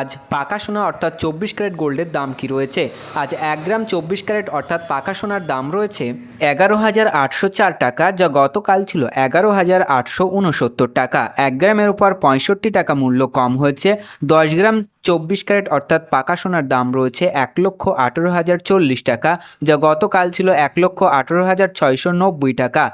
আজ পাকা সোনা অর্থাৎ চব্বিশ ক্যারেট গোল্ডের দাম কি রয়েছে? আজ এক গ্রাম চব্বিশ ক্যারেট অর্থাৎ পাকা সোনার দাম রয়েছে এগারো হাজার আটশো চার টাকা, যা গতকাল ছিল এগারো হাজার আটশো উনসত্তর টাকা। এক গ্রামের উপর পঁয়ষট্টি টাকা মূল্য কম হয়েছে। দশ গ্রাম চব্বিশ ক্যারেট অর্থাৎ পাকা সোনার দাম রয়েছে এক লক্ষ আঠেরো হাজার চল্লিশ টাকা, যা গতকাল ছিল এক লক্ষ আঠেরো হাজার ছয়শো নব্বই টাকা।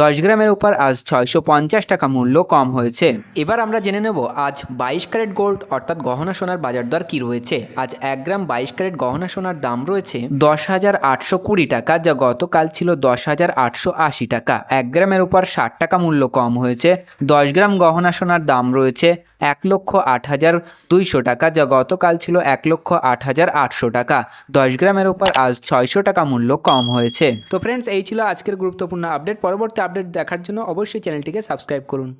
দশ গ্রামের উপর আজ ছয়শো পঞ্চাশ টাকা মূল্য কম হয়েছে। এবার আমরা জেনে নেব আজ বাইশ ক্যারেট গোল্ড অর্থাৎ গহনা সোনার বাজার দর কী রয়েছে। আজ এক গ্রাম বাইশ ক্যারেট গহনা সোনার দাম রয়েছে দশ হাজার আটশো কুড়ি টাকা, যা গতকাল ছিল দশ হাজার আটশো আশি টাকা। এক গ্রামের উপর ষাট টাকা মূল্য কম হয়েছে, দশ গ্রাম গহনা সোনার দাম রয়েছে এক লক্ষ আট হাজার দুইশো টাকা, যা গতকাল ছিল এক লক্ষ আট হাজার আটশো টাকা। দশ গ্রামের উপর আজ ছয়শো টাকা মূল্য কম হয়েছে। তো ফ্রেন্ডস এই ছিল আজকের গুরুত্বপূর্ণ আপডেট পরবর্তী আপডেট দেখার জন্য অবশ্যই চ্যানেলটিকে সাবস্ক্রাইব করুন।